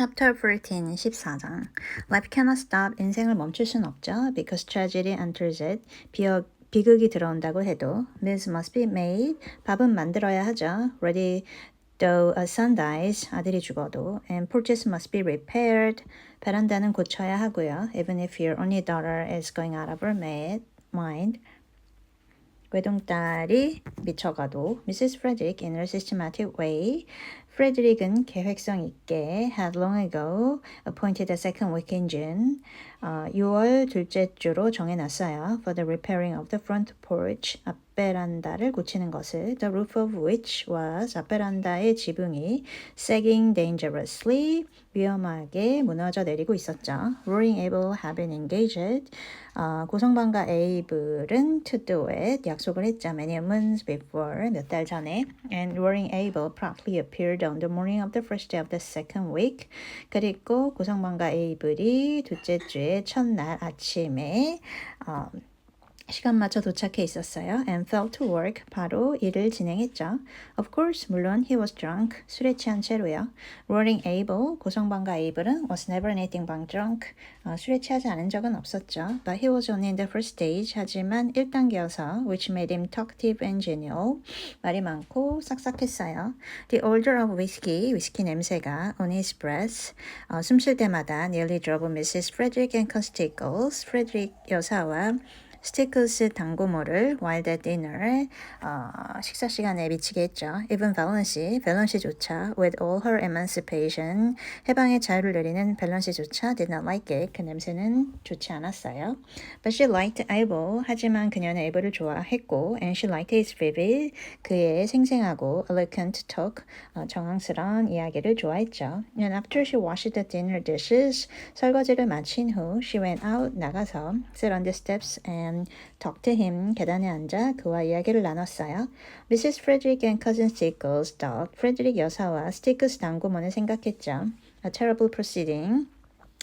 Chapter 14, 14장. Life cannot stop. 인생을 멈출 순 없죠. Because tragedy enters it. 비어, 비극이 들어온다고 해도 meals must be made. 밥은 만들어야 하죠. Ready though a son dies. 아들이 죽어도. And porches must be repaired. 베란다는 고쳐야 하고요. Even if your only daughter is going out of her mind. 외동딸이 미쳐가도 Mrs. Frederick in her systematic way 프레드릭은 계획성 있게 had long ago appointed a second week in June 어, 6월 둘째 주로 정해놨어요 for the repairing of the front porch 앞 베란다를 고치는 것을 the roof of which was 앞베란다의 지붕이 sagging dangerously 위험하게 무너져 내리고 있었죠. Roaring Abel had been engaged. 어, 고성방가 에이블은 to do it 약속을 했죠. Many months before 몇 달 전에 and Roaring Abel promptly appeared on the morning of the first day of the second week. 그리고 고성방가 에이블이 둘째 주의 첫날 아침에 어, 시간 맞춰 도착해 있었어요. and fell to work. 바로 일을 진행했죠. Of course, 물론 he was drunk. 술에 취한 채로요. Roaring Abel, 고성방가 Abel은 was never anything but drunk. 어, 술에 취하지 않은 적은 없었죠. But he was only in the first stage. 하지만 1단계여서 which made him talkative and genial. 말이 많고 싹싹했어요. The odor of whiskey, 위스키 냄새가 on his breath. 어, 숨쉴 때마다 nearly drove Mrs. Frederick and Constables, 프레드릭 여사와 스티클스 당고모를 while at dinner 어, 식사 시간에 미치게 했죠. Even 밸런시, 밸런시조차 with all her emancipation 해방의 자유를 누리는 밸런시조차 did not like it. 그 냄새는 좋지 않았어요. But she liked Abel. 하지만 그녀는 에이블을 좋아했고 and she liked his vivid 그의 생생하고 eloquent talk 어, 정황스러운 이야기를 좋아했죠. And after she washed the dinner dishes 설거지를 마친 후 she went out 나가서 sit on the steps and and talked to him. 계단에 앉아 그와 이야기를 나눴어요. Mrs. Frederick and cousin Stickles thought 프레드릭 여사와 스티크스 당구먼을 생각했죠. A terrible proceeding.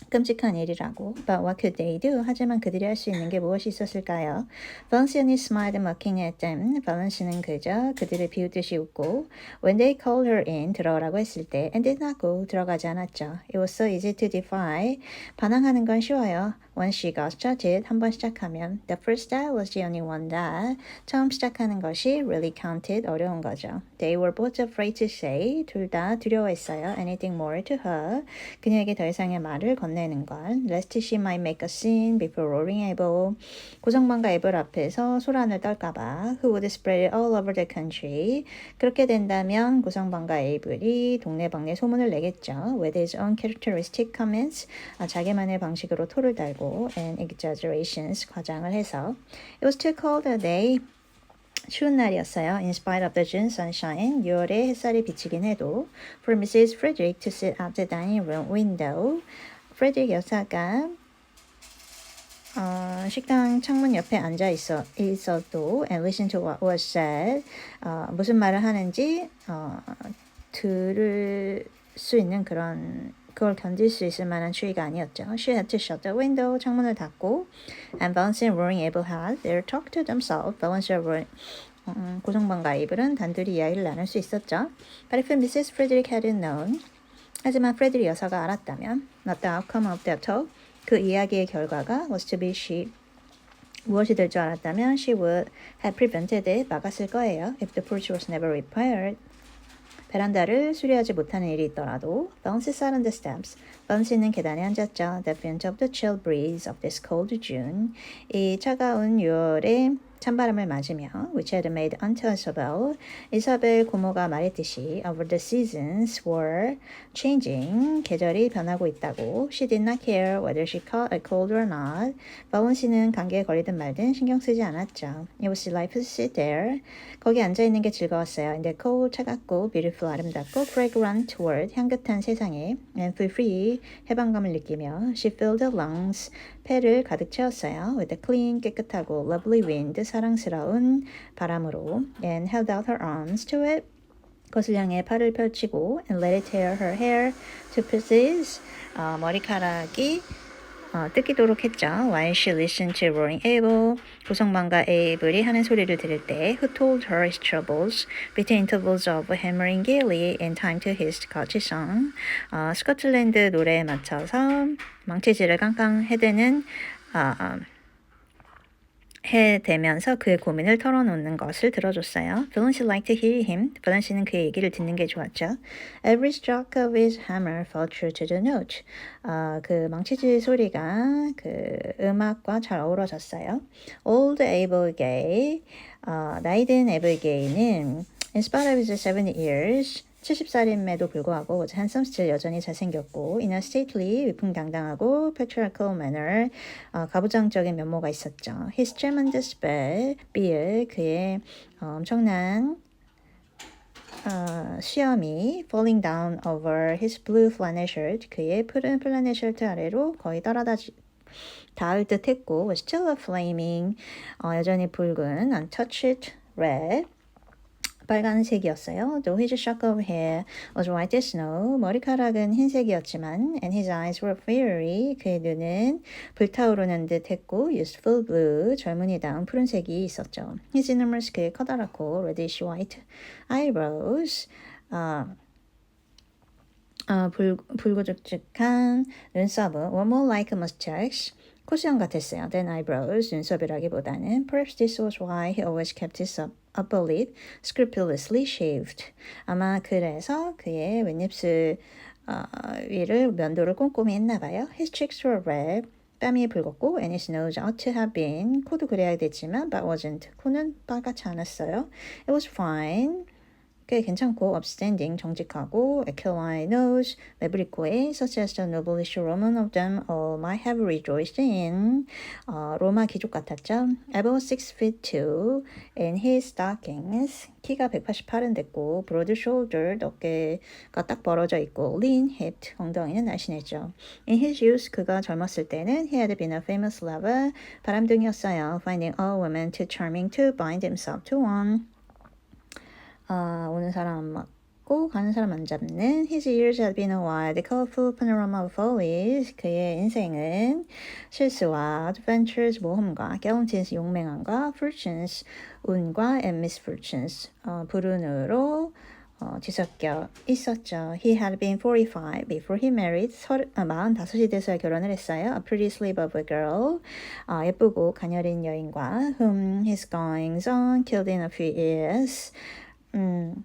끔찍한 일이라고. But what could they do? 하지만 그들이 할 수 있는 게 무엇이 있었을까요? Valency smiled mocking at them. Valency는 그저 그들을 비웃듯이 웃고 When they called her in, 들어오라고 했을 때 and did not go, 들어가지 않았죠. It was so easy to defy. 반항하는 건 쉬워요. Once she got started, 한번 시작하면 The first that was the only one that 처음 시작하는 것이 really counted 어려운 거죠. They were both afraid to say, 둘 다 두려워했어요. Anything more to her. 그녀에게 더 이상의 말을 건네는 걸. Lest she might make a scene before roaring Abel. 고성방과 에벌 앞에서 소란을 떨까봐. Who would spread it all over the country. 그렇게 된다면 고성방과 에이블이 동네방네 소문을 내겠죠. With his own characteristic comments. 아, 자기만의 방식으로 토를 달고 and exaggerations 과장을 해서 It was too cold a day. 추운 날이었어요. In spite of the June sunshine, 6월에 햇살이 비치긴 해도 for Mrs. Frederick to sit at the dining room window. 프레드릭 여사가 어, 식당 창문 옆에 앉아 있어, 있어도 and listen to what was said. 어, 무슨 말을 하는지 어, 들을 수 있는 그런 그걸 견딜 수 있을 만한 추위가 아니었죠. She had to shut the window, 창문을 닫고 and Valence and Roaring Abel had their talk to themselves. Valence and 음, 고성방과 이블은 단둘이 이야기를 나눌 수 있었죠. But if Mrs. Frederick had known, 하지만 프레드리 여사가 알았다면 not the outcome of their talk, 그 이야기의 결과가 was to be she 무엇이 될 줄 알았다면 she would have prevented it 막았을 거예요. If the porch was never repaired, 베란다를 수리하지 못하는 일이 있더라도 Bouncy sat on the steps. Bouncy는 계단에 앉았죠. The fient of the chill breeze of this cold June. 이 차가운 6월의 찬바람을 맞으며 which had made unto Isabel 이사벨 고모가 말했듯이 over the seasons were changing 계절이 변하고 있다고 she did not care whether she caught a cold or not 바운씨는 감기에 걸리든 말든 신경 쓰지 않았죠 it was delightful to sit there 거기 앉아 있는 게 즐거웠어요 in the cold 차갑고 beautiful 아름답고 fragrant world 향긋한 세상에 and feel free 해방감을 느끼며 she filled the lungs 폐를 가득 채웠어요 with a clean 깨끗하고 lovely wind 사랑스러운 바람으로 and held out her arms to it. 그것을 향해 팔을 펼치고 and let it tear her hair to pieces. 어, 머리카락이 어, 뜯기도록 했죠. While she listened to roaring Abel, 고성방가 에이블이 하는 소리를 들을 때, who told her his troubles between intervals of hammering gaily in time to his Scottish song. 어, 스코틀랜드 노래에 맞춰서 망치질을 깡깡 해대는 어, 해대면서 그의 고민을 털어놓는 것을 들어줬어요. Valency liked to hear him. 밸런시는 그의 얘기를 듣는 게 좋았죠. Every stroke of his hammer fell true to the note. 어, 그 망치질 소리가 그 음악과 잘 어우러졌어요. Old Abel Gay, 어, 나이든 에블 게이는 in spite of his 70 years, 70살임에도 불구하고 handsome still 여전히 잘생겼고 a stately 위풍당당하고 patriarchal manner 어, 가부장적인 면모가 있었죠. Tremendous beard, beard 그의 어, 엄청난 어, 수염이 falling down over his blue flannel shirt 그의 푸른 플라넬 셔츠 아래로 거의 떨어다 닿을 듯 했고 was still a flaming 어, 여전히 붉은 untouched red 빨간색이었어요. Though his of hair was white as snow. 머리카락은 흰색이었지만 and his eyes were fiery. 그의 눈은 불타오르는 듯 했고 useful blue. 젊은이다운 푸른색이 있었죠. His enormous 그의 커다랗고 reddish white eyebrows. 어, 어, 불, 불구죽죽한 눈썹은 were more like mustache. 코수염 같았어요. than eyebrows, 눈썹이라기보다는. Perhaps this was why he always kept his up, upper lip scrupulously shaved. 아마 그래서 그의 윗입술 어, 위를 면도를 꼼꼼히 했나 봐요. His cheeks were red. 뺨이 붉었고 and his nose ought to have been. 코도 그래야 됐지만 but wasn't. 코는 빨갛지 않았어요. It was fine. 꽤 괜찮고 upstanding 정직하고 aquiline nose 레브리코에 such as the noblest Roman of them all might have rejoiced in 어, 로마 귀족 같았죠. About 6 feet 2 in his stockings 키가 188은 됐고 broad shouldered 어깨가 딱 벌어져 있고 lean hipped 엉덩이는 날씬했죠. In his youth 그가 젊었을 때는 he had been a famous lover 바람둥이였어요. Finding all women too charming to bind himself to one. 아, 오는 사람 안 맞고 가는 사람 안 잡는 His years had been a wild, colorful panorama of follies. 그의 인생은 실수와 adventures, 모험과 gallanties, 용맹함과 fortunes, 운과 and misfortunes, 어, 불운으로 어, 뒤섞여 있었죠. He had been 45 before he married. 서, 아, 45이 돼서야 결혼을 했어요. A pretty slip of a girl. 어, 예쁘고 가녀린 여인과 whom his goings on killed in a few years. 음,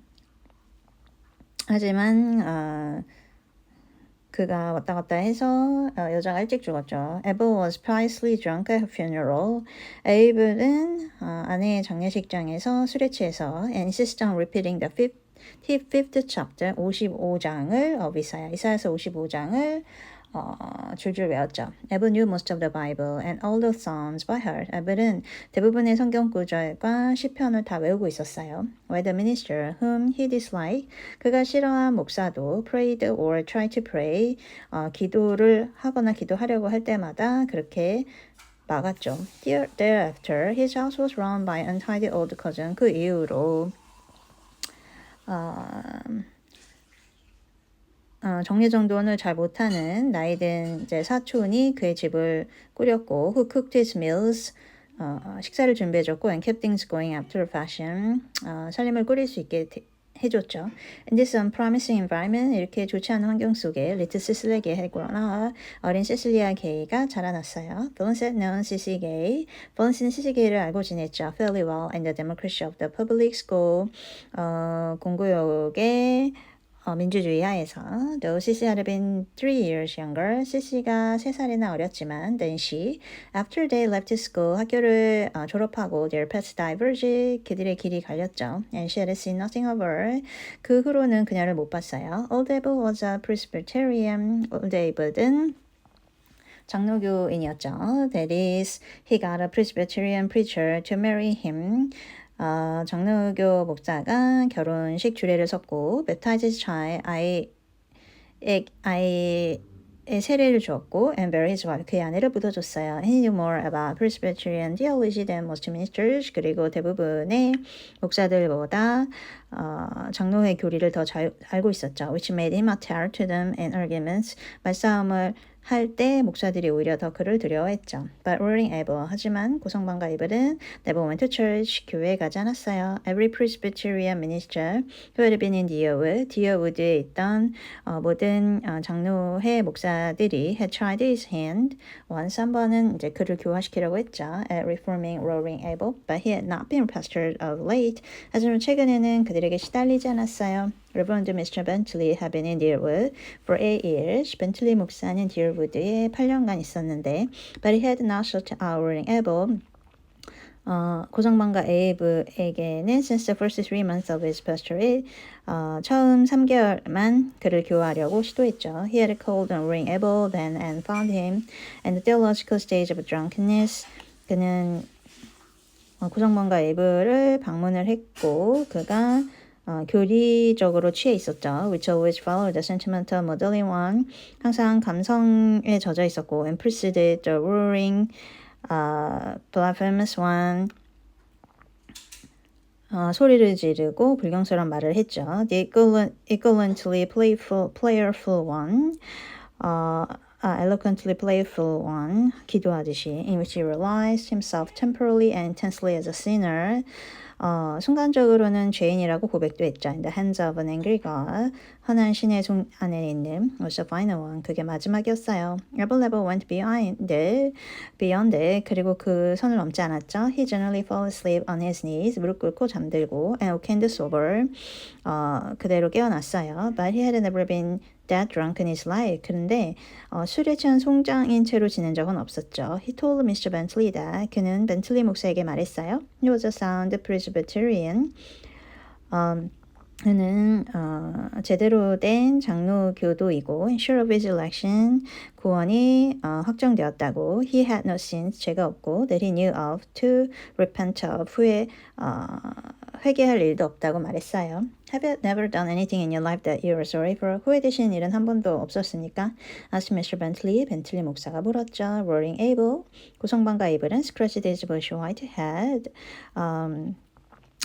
하지만 어, 그가 왔다 갔다 해서 어, 여자가 일찍 죽었죠. Abel was piously drunk at her funeral. 에이블은 어, 아내의 장례식장에서 술에 취해서 and insisted on repeating the fifth, fifth chapter 55장을 어, 이사야 이사야서 55장을 어, 줄줄 외웠죠. Abel knew most of the Bible and all the Psalms by heart. 에벨은 대부분의 성경 구절과 시편을 다 외우고 있었어요. While the minister whom he disliked, 그가 싫어한 목사도 prayed or tried to pray, 어, 기도를 하거나 기도하려고 할 때마다 그렇게 막았죠. Thereafter, his house was run by untidy old cousin. 그 이후로 어, 어, 정리정돈을 잘 못하는 나이든 이제 사촌이 그의 집을 꾸렸고 who cooked his meals 어, 식사를 준비해줬고 and kept things going after fashion 어, 살림을 꾸릴 수 있게 되, 해줬죠. In this unpromising environment 이렇게 좋지 않은 환경 속에 리트 시슬리게 해고나 어린 시슬리아 게이가 자라났어요. Had known Sissy Gay. Valence는 시시 게이를 알고 지냈죠. Fairly well in the democracy of the public school. 어, 공구역의 어, 민주주의 하에서 though Sissy had been three years younger, Sissy가 세 살이나 어렸지만 then she, after they left school, 학교를 어, 졸업하고 their paths diverged, 그들의 길이 갈렸죠. And she had seen nothing of her. 그 후로는 그녀를 못 봤어요. Old Abel was a Presbyterian. Old Abel은 장로교인이었죠. That is, he got a Presbyterian preacher to marry him. 어, 장로교 목사가 결혼식 주례를 섰고 baptized child 아이 아이의 세례를 주었고 and buried his wife 그의 아내를 묻어줬어요. He knew more about Presbyterian theology than most ministers 그리고 대부분의 목사들보다 어, 장로의 교리를 더 잘 알고 있었죠. Which made him a terror to them in arguments. 말싸움을 할 때 목사들이 오히려 더 그를 두려워했죠. But ruling Abel 하지만 고성방가 에벨은 never went to church 교회에 가지 않았어요. Every Presbyterian minister who had been in Deerwood, 디어우드에 있던 어, 모든 어, 장로회 목사들이 had tried his hand once 한 번은 이제 그를 교화시키려고 했죠. At reforming ruling Abel, but he had not been pastored of late. 하지만 최근에는 그들에게 시달리지 않았어요. Reverend Mr. Bentley had been in Deerwood for eight years. 벤틀리 목사는 디어우드에 8년간 있었는데, but he had not sought out ruling Abel. 어, 고성방가 에이브에게는 since the first three months of his pastorate, 어, 처음 3개월만 그를 교화하려고 시도했죠. He had called on Ring Abel then and found him in the theological stage of drunkenness. 그는 어, 고성방가 에이브를 방문을 했고 그가 어, 교리적으로 취해 있었죠. Which always followed the sentimental modeling one. 항상 감성에 젖어 있었고 and preceded the ruling uh, blasphemous one. 어, 소리를 지르고 불경스러운 말을 했죠. The equivalent, equivalently playful, playful one. 어, uh, eloquently playful one, 기도하듯이, in which he realized himself temporarily and intensely as a sinner. 어, 순간적으로는 죄인이라고 고백도 했죠. In the hands of an angry God. 선한 신의 손 안에 있는 was the final one. 그게 마지막이었어요. Rebel level went beyond it, beyond it. 그리고 그 선을 넘지 않았죠. He generally fell asleep on his knees. 무릎 꿇고 잠들고 and awakened sober. 어, 그대로 깨어났어요. But he had never been that drunk in his life. 그런데 어, 술에 취한 송장인 채로 지낸 적은 없었죠. He told Mr. Bentley that 그는 벤틀리 목사에게 말했어요. He was a sound Presbyterian. 음, 그는 어, 제대로 된 장로 교도이고 sure of his election 구원이 어, 확정되었다고 he had no sins 죄가 없고 that he knew of to repent of 후에 어, 회개할 일도 없다고 말했어요. Have you never done anything in your life that you are sorry for? 후회되신 일은 한 번도 없었습니까? asked Mr. Bentley. 벤틀리 목사가 물었죠. Roaring Abel. 고성방가 에이블은 scratched his bush white head. Um,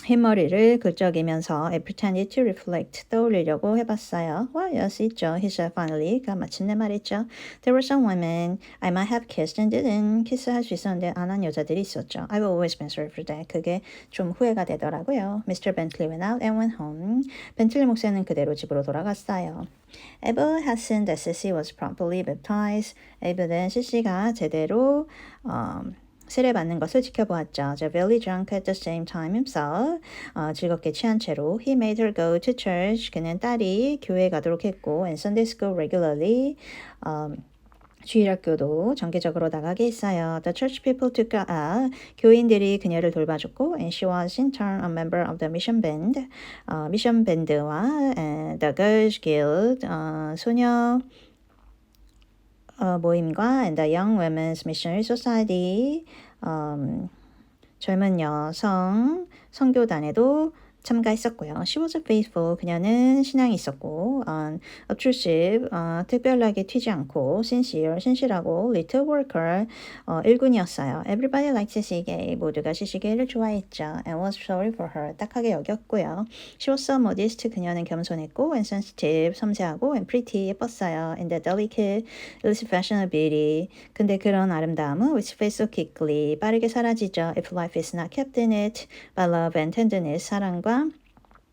흰머리를 긁적이면서 I pretended to reflect 떠올리려고 해봤어요. Well, yes, 있죠. He said finally. 가 마침내 말했죠. There were some women I might have kissed and didn't. 키스할 수 있었는데 안 한 여자들이 있었죠. I've always been sorry for that. 그게 좀 후회가 되더라고요. Mr. Bentley went out and went home. 벤틀리 목사는 그대로 집으로 돌아갔어요. Had seen that Sissy was properly baptized. 에벨은 시시가 제대로 어, 세례받는 것을 지켜보았죠. The very drunk at the same time himself. 어, 즐겁게 취한 채로 he made her go to church. 그는 딸이 교회에 가도록 했고 and Sunday school regularly. 어, 주일학교도 정기적으로 나가게 했어요. The church people took her out. 교인들이 그녀를 돌봐줬고, and she was in turn a member of the mission band. 어, 미션 밴드와 uh, the Girls Guild, 어, 소녀 어, 모임과 and the Young Women's Missionary Society 음, 젊은 여성 선교단에도 참가했었고요. She was faithful. 그녀는 신앙이 있었고, um, obtrusive, 어, 특별하게 튀지 않고, sincere, 신실하고, little worker, 어, 일군이었어요. Everybody liked 시시게. 모두가 시시게를 좋아했죠. And was sorry for her. 딱하게 여겼고요. She was so modest. 그녀는 겸손했고, and sensitive, 섬세하고, and pretty, 예뻤어요. And the delicate, elusive fashion of beauty. 근데 그런 아름다움은 which fades so quickly. 빠르게 사라지죠. If life is not kept in it by love and tenderness, 사랑과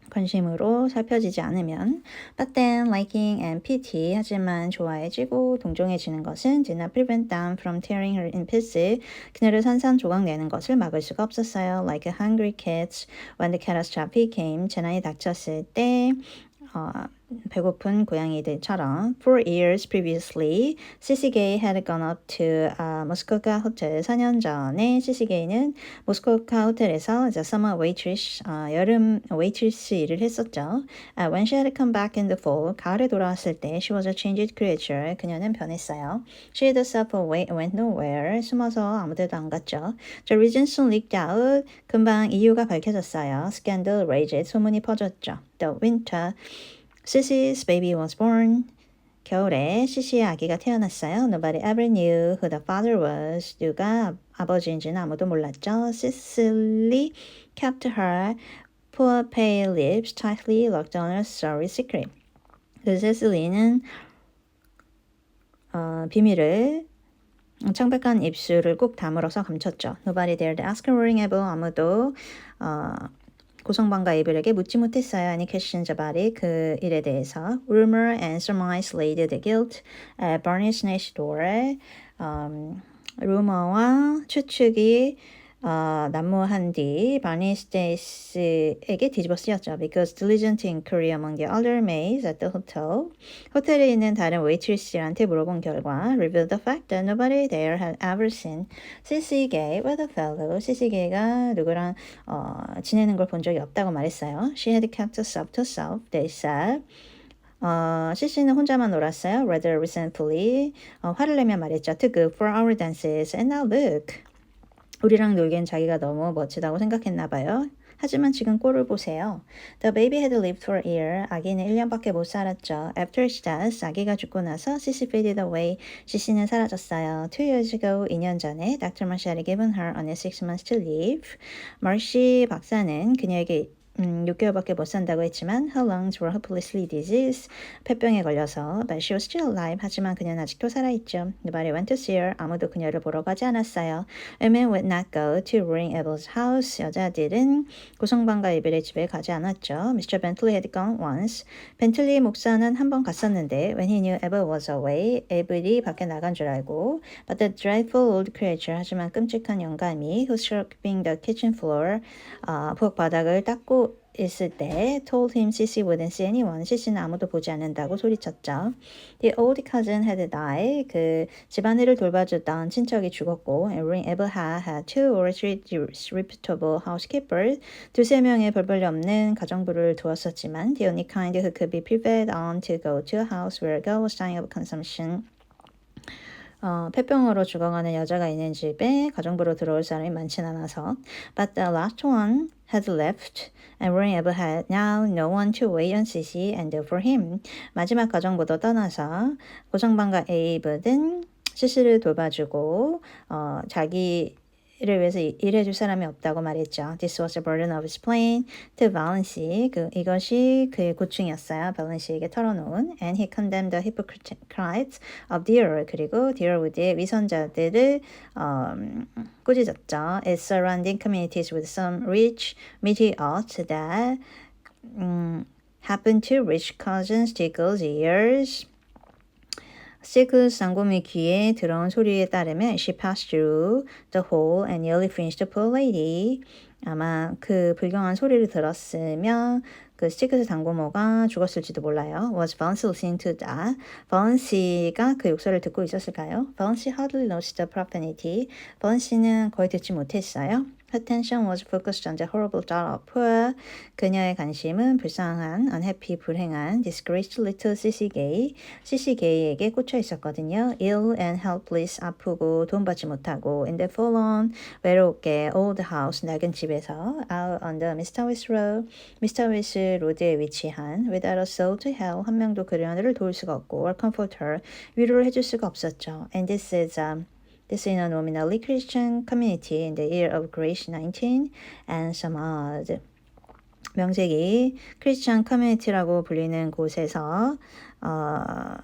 관심으로 살펴지지 않으면 but then liking and pity 하지만 좋아해지고 동정해지는 것은 did not prevent them from tearing her in pieces 그녀를 산산조각 내는 것을 막을 수가 없었어요 like a hungry cat when the catastrophe came 재난이 닥쳤을 때 어, 배고픈 고양이들처럼 For years previously, Gay had gone up to uh, Muskoka Hotel. 4년 전에 Gay는 모스코카 호텔에서 the summer waitress, 어, 여름 waitress 일을 했었죠. Uh, when she had come back in the fall, 가을에 돌아왔을 때 she was a changed creature. 그녀는 변했어요. She herself went nowhere. 숨어서 아무데도 안 갔죠. The reason soon leaked out. 금방 이유가 밝혀졌어요. Scandal raged. 소문이 퍼졌죠. The winter Sissy's baby was born. 겨울에 시시의 아기가 태어났어요. Nobody ever knew who the father was. 누가 아버지인지는 아무도 몰랐죠. Cicely kept her poor pale lips tightly locked on her sorry secret. 그 세슬리는 어, 비밀을 창백한 입술을 꾹 다물어서 감췄죠. Nobody dared ask her ring able 아무도 어, 고성방가 에이블에게 묻지 못했어요. Any questions about it? 그 일에 대해서. Rumor and surmise laid the guilt at Barney's next door. 음, 루머와 추측이 어, 난무한 뒤 바니 스테이스에게 뒤집어 쓰였죠. Because diligent inquiry among the other maids at the hotel. 호텔에 있는 다른 웨이트리스한테 물어본 결과 revealed the fact that nobody there had ever seen CC Gay with a fellow. CC Gay가 누구랑 어, 지내는 걸 본 적이 없다고 말했어요. She had kept herself to herself. They said. 어, CC는 혼자만 놀았어요. Rather recently. 어, 화를 내며 말했죠. Too good for our dances. And now look. 우리랑 놀기엔 자기가 너무 멋지다고 생각했나 봐요. 하지만 지금 꼴을 보세요. The baby had lived for a year. 아기는 1년밖에 못 살았죠. After his death, 아기가 죽고 나서 Sissy faded away. 시시는 사라졌어요. Two years ago, 2년 전에 Dr. Marsh had given her only six months to live. 마시 박사는 그녀에게 음, 6개월밖에 못 산다고 했지만 her lungs were hopelessly diseased. 폐병에 걸려서 but she was still alive. 하지만 그녀는 아직도 살아있죠. Nobody went to see her. 아무도 그녀를 보러 가지 않았어요. Women would not go to Ring Abel's house. 여자들은 고성방가 이벨의 집에 가지 않았죠. Mr. Bentley had gone once. 벤틀리 목사는 한 번 갔었는데 when he knew Abel was away, 에블이 밖에 나간 줄 알고 but the dreadful old creature 하지만 끔찍한 영감이 who scrubbing the kitchen floor 어, 부엌 바닥을 닦고 있을 때 told him Sissy wouldn't see anyone. 시시는 아무도 보지 않는다고 소리쳤죠. The old cousin had died. 그 집안일을 돌봐주던 친척이 죽었고 and Ring Eberhard had two or three reputable housekeepers. 두세 명의 별볼일 없는 가정부를 두었었지만 the only kind who could be prevailed on to go to a house where girl was dying of consumption. 어, 폐병으로 죽어가는 여자가 있는 집에 가정부로 들어올 사람이 많진 않아서 But the last one had left and ever had now no one to wait on Sissy and for him. 마지막 가정부도 떠나서 고성방가 에이브는 시시를 돌봐주고 어, 자기 이를 위해서 일해줄 사람이 없다고 말했죠. This was a burden of his plain to Valency. 그 이것이 그의 고충이었어요. 밸런시에게 털어놓은. And he condemned the hypocrites of the earth. 그리고 디어우드의 위선자들을 um, 꾸짖었죠. Its surrounding communities with some rich, art that um, happened to rich cousins Tickle's ears. 시크 쌍곰이 귀에 들어온 소리에 따르면 she passed through the hole and nearly finished the poor lady. 아마 그 불경한 소리를 들었으면 그 스티크스 당고모가 죽었을지도 몰라요. Was Valency listening to that? Valency가 그 욕설을 듣고 있었을까요? Valency hardly noticed the profanity. Valency는 거의 듣지 못했어요. Attention was focused on the horrible thought of poor. 그녀의 관심은 불쌍한, unhappy, 불행한, disgraced little Sissy Gay, Sissy Gay에게 꽂혀 있었거든요. Ill and helpless, 아프고 돈 받지 못하고, in the forlorn, 외롭게, old house, 낡은 집에서, out on the Mistawis Road, Mistawis 로드에 위치한, without a soul to help, 한 명도 그녀를 도울 수가 없고, or comfort her, 위로를 해줄 수가 없었죠. And this is um, This is a nominally Christian community in the year of grace 19 and some odd. 명색이 크리스천 커뮤니티라고 불리는 곳에서 어,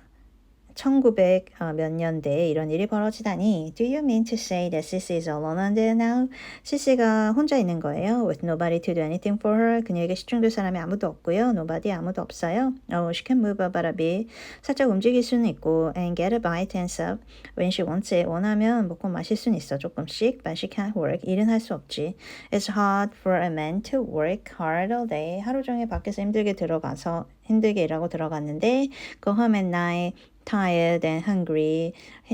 1900 어, 몇 년대에 이런 일이 벌어지다니 Do you mean to say that Sissy is alone on there now? 시시가 혼자 있는 거예요. With nobody to do anything for her. 그녀에게 시중될 사람이 아무도 없고요. Nobody 아무도 없어요. Oh, she can move about a bit. 살짝 움직일 수는 있고 and get a bite and sup. When she wants it. 원하면 먹고 마실 수는 있어 조금씩. But she can't work. 일은 할 수 없지. It's hard for a man to work hard all day. 하루 종일 밖에서 힘들게 들어가서 힘들게 일하고 들어갔는데 go home at night tired and hungry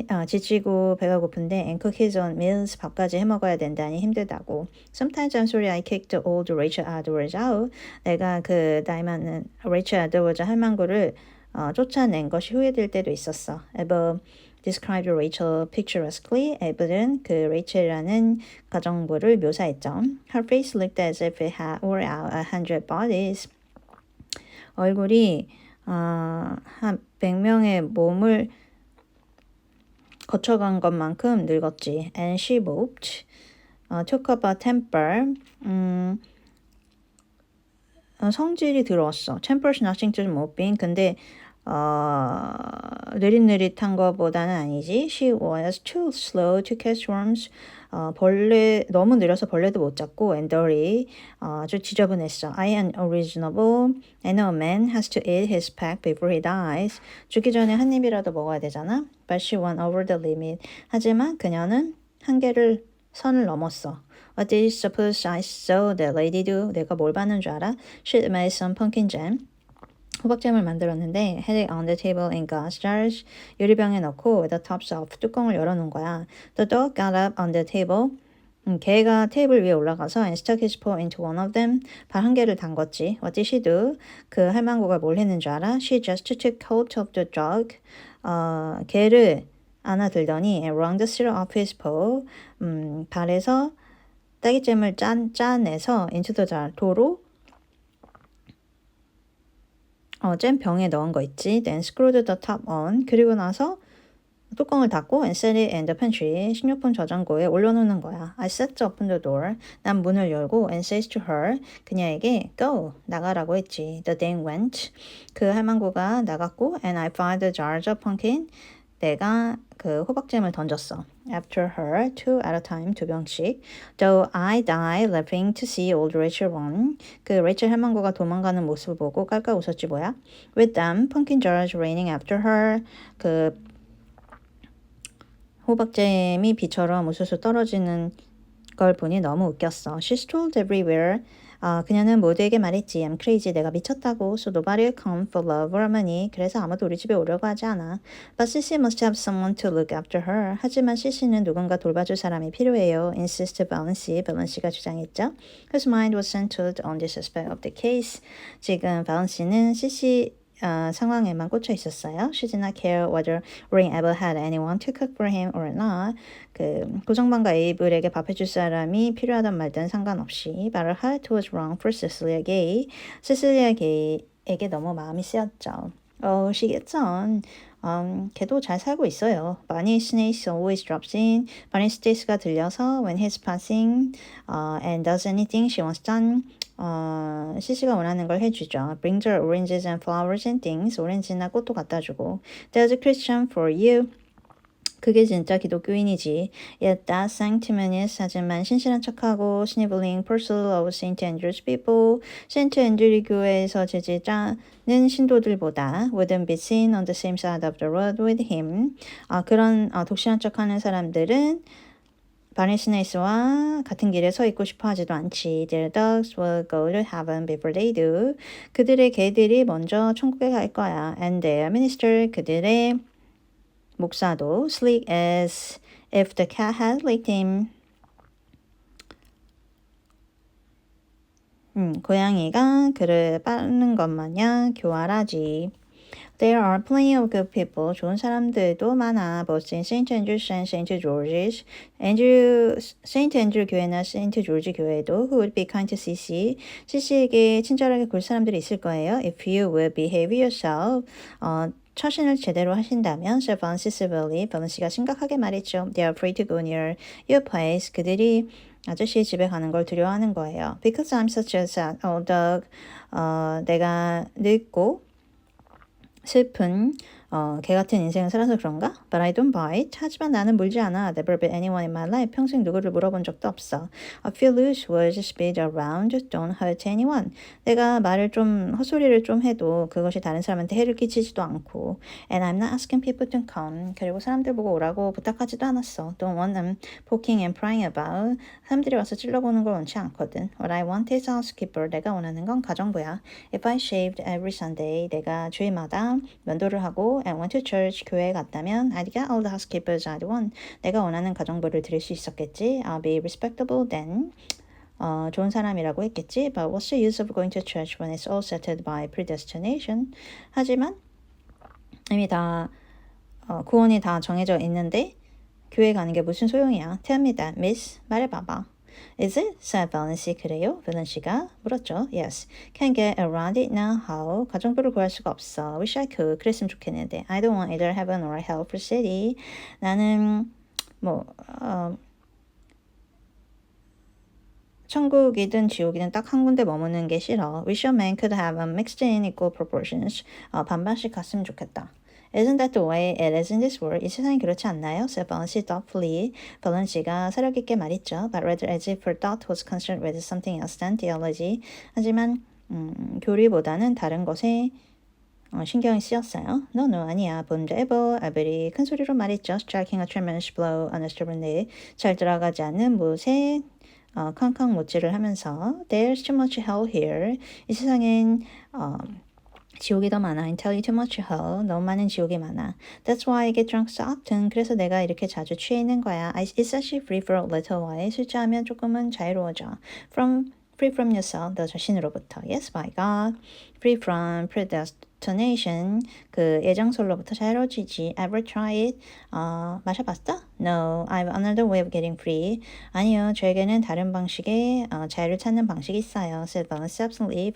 어, 지치고 배가 고픈데 and cook his own meals 밥까지 해 먹어야 된다니 힘들다고 sometimes I'm sorry I kicked old Rachel Edwards out 내가 그 나이 많은 Rachel Edwards 할망구를 어, 쫓아낸 것이 후회될 때도 있었어 ever described Rachel picturesquely. 에블은 그 레이첼이라는 가정부를 묘사했죠. Her face looked as if it had wore out a hundred bodies. 얼굴이 어, 한 100명의 몸을 거쳐간 것만큼 늙었지. And she moved. 어, talk about temper. 음, 어, 성질이 들어왔어. Temper's nothing to moving. 근데 어, 느릿느릿한 것보다는 아니지. She was too slow to catch worms. 어, 벌레 너무 느려서 벌레도 못 잡고 and dirty 어, 아주 지저분했어. I am unreasonable and a man has to eat his pack before he dies. 죽기 전에 한 입이라도 먹어야 되잖아. But she went over the limit. 하지만 그녀는 한계를 선을 넘었어. What did you suppose I saw that lady do? 내가 뭘 봤는 줄 알아? She made some pumpkin jam. 호박잼을 만들었는데 it on the table in glass jars 유리병에 넣고 the tops off 뚜껑을 열어놓은 거야. The dog got up on the table. 음, 개가 테이블 위에 올라가서 and stuck his paw into one of them. 발 한 개를 담궜지. What did she do? 그 할망구가 뭘 했는 줄 알아? She just took hold of the dog. 어, 개를 안아들더니 and wrung the syrup off his paw. 음, 발에서 딸기잼을 짠, 짜내서 into the jar, 도로 어, 잼 병에 넣은 거 있지. Then screwed the top on. 그리고 나서 뚜껑을 닫고 and set it in the pantry. 식료품 저장고에 올려놓는 거야. I set open the door. 난 문을 열고 and says to her. 그녀에게 go 나가라고 했지. The dame went. 그 할망구가 나갔고 and I found the jars of pumpkin. 내가 그 호박잼을 던졌어. After her, two at a time, 두 병씩. Though I die laughing to see old Rachel run. 그 레이첼 할망구가 도망가는 모습을 보고 깔깔 웃었지 뭐야. With them, pumpkin jars raining after her. 그 호박잼이 비처럼 우수수 떨어지는 걸 보니 너무 웃겼어. She strolled everywhere. 아, 그녀는 모두에게 말했지. I'm crazy. 내가 미쳤다고. So nobody come for love or money. 그래서 아무도 우리 집에 오려고 하지 않아. But Sissy must have someone to look after her. 하지만 시시는 누군가 돌봐줄 사람이 필요해요. Insist Valency. Valency가 주장했죠. Whose mind was centered on this aspect of the case. 지금 바운시는 시시 어, 상황에만 꽂혀 있었어요. She did not care whether Ring ever had anyone to cook for him or not. 그 고정방과 에이블에게 밥해줄 사람이 필요하단 말든 상관없이. But her heart was wrong for Cecilia Gay. Cecilia Gay에게 너무 마음이 쓰였죠. Oh, she gets on. Um, 걔도 잘 살고 있어요. Bunny Snace always drops in. Bunny Snace가 들려서 when he's passing uh, and does anything she wants done. 어, 시시가 원하는 걸 해주죠. Brings her oranges and flowers and things. 오렌지나 꽃도 갖다 주고. There's a Christian for you. 그게 진짜 기독교인이지. Yet that sanctimonious 하지만 신실한 척하고 sniveling parcel of Saint Andrew's people. 세인트 앤드류 교회에서 제지자는 신도들보다 wouldn't be seen on the same side of the road with him. 아, 그런 어, 독실한 척하는 사람들은 바네스네스와 같은 길에 서 있고 싶어 하지도 않지. Their dogs will go to heaven before they do. 그들의 개들이 먼저 천국에 갈 거야. And their minister, 그들의 목사도 sleek as if the cat had licked him. 음, 고양이가 그를 빠는 것 마냥 교활하지. There are plenty of good people. 좋은 사람들도 많아. Both in St. Andrews and St. George's. Andrew, St. Andrew 교회나 St. George 교회도 who would be kind to CC. CC에게 친절하게 굴 사람들이 있을 거예요. If you will behave yourself. 어, 처신을 제대로 하신다면 Sir Francis Billy, 밸런시가 심각하게 말했죠. They are afraid to go near your place. 그들이 아저씨의 집에 가는 걸 두려워하는 거예요. Because I'm such a old dog. 어, 내가 늙고 슬픈 어, 개 같은 인생을 살아서 그런가? But I don't bite. 하지만 나는 물지 않아. Never bit anyone in my life. 평생 누구를 물어본 적도 없어. A few loose words spilled around don't hurt anyone. 내가 말을 좀 헛소리를 좀 해도 그것이 다른 사람한테 해를 끼치지도 않고. And I'm not asking people to come. 그리고 사람들 보고 오라고 부탁하지도 않았어. Don't want them poking and prying about. 사람들이 와서 찔러보는 걸 원치 않거든. What I want is a housekeeper. 내가 원하는 건 가정부야. If I shaved every Sunday, 내가 주일마다 면도를 하고 and went to church 교회에 갔다면 I'd get all the housekeepers I'd want. 내가 원하는 가정부를 들일 수 있었겠지. I'll be respectable then. 어, 좋은 사람이라고 했겠지. But what's the use of going to church when it's all settled by predestination? 하지만 이미 다 어, 구원이 다 정해져 있는데 교회 가는 게 무슨 소용이야? Tell me that, miss. 말해봐봐. Is it? said Valency. 그래요? 밸런시가 물었죠. Yes. Can't get around it now. How? 가정부를 구할 수가 없어. Wish I could. 그랬으면 좋겠는데. I don't want either heaven or hell for city. 나는 뭐 어, 천국이든 지옥이든 딱 한 군데 머무는 게 싫어. Wish a man could have a mixed in equal proportions. 어, 반반씩 갔으면 좋겠다. Isn't that the way it is in this world? 이 세상이 그렇지 않나요? said Valency thoughtfully. 밸런시가 사력 있게 말했죠. But rather as if her thought was concerned with something else than theology. 하지만 음, 교리보다는 다른 것에 어, 신경이 쓰였어요. No, no, 아니야. 본드에버 아벨이 큰 소리로 말했죠. Striking a tremendous blow on a stubborn neck. 잘 들어가지 않는 못에 어, 康康 못질을 하면서 There's too much hell here. 이 세상엔 어, 지옥이 더 많아. I tell you too much hell. 너무 많은 지옥이 많아. That's why I get drunk so often. 그래서 내가 이렇게 자주 취해 있는 거야. I, it's actually free for a little while. 술 취하면 조금은 자유로워져. From free from yourself. 너 자신으로부터. Yes, my God. Free from predestination. 그 예정설로부터 자유로워지지. Ever try it? 어, 마셔봤어? No, I've another way of getting free. 아니요, 저에게는 다른 방식의 어, 자유를 찾는 방식이 있어요. said Valence absently.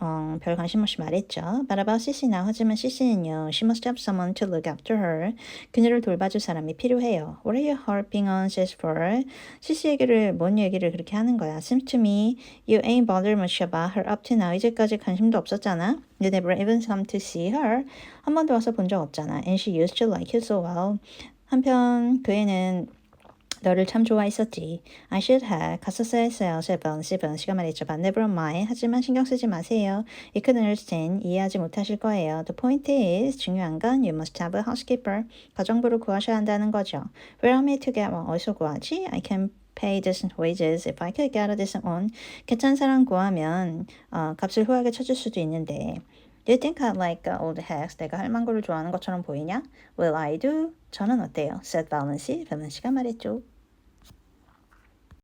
어, 별 관심 없이 말했죠. But about now. 하지만 시시는요. She must have someone to look after her. 그녀를 돌봐줄 사람이 필요해요. What are you harping on sis for? 시시 얘기를 뭔 얘기를 그렇게 하는 거야? Seems to me you ain't bothered much about her up to now. 이제까지 관심도 없었잖아. You never even come to see her. 한 번도 와서 본 적 없잖아. And she used to like you so well. 한편 그 애는 너를 참 좋아했었지. I should have. 갔었어야 했어요. 세 번, 세번 시간. But never mind. 하지만 신경 쓰지 마세요. You couldn't understand. 이해하지 못하실 거예요. The point is, 중요한 건 you must have a housekeeper. 가정부를 구하셔야 한다는 거죠. Where am I to get one? 어디서 구하지? I can pay decent wages if I could get a decent one. 괜찮은 사람 구하면 어, 값을 후하게 쳐줄 수도 있는데 Do you think I like uh, old hacks? 내가 할망구를 좋아하는 것처럼 보이냐? Well, I do. 저는 어때요? said Valency. 밸런시가 말했죠.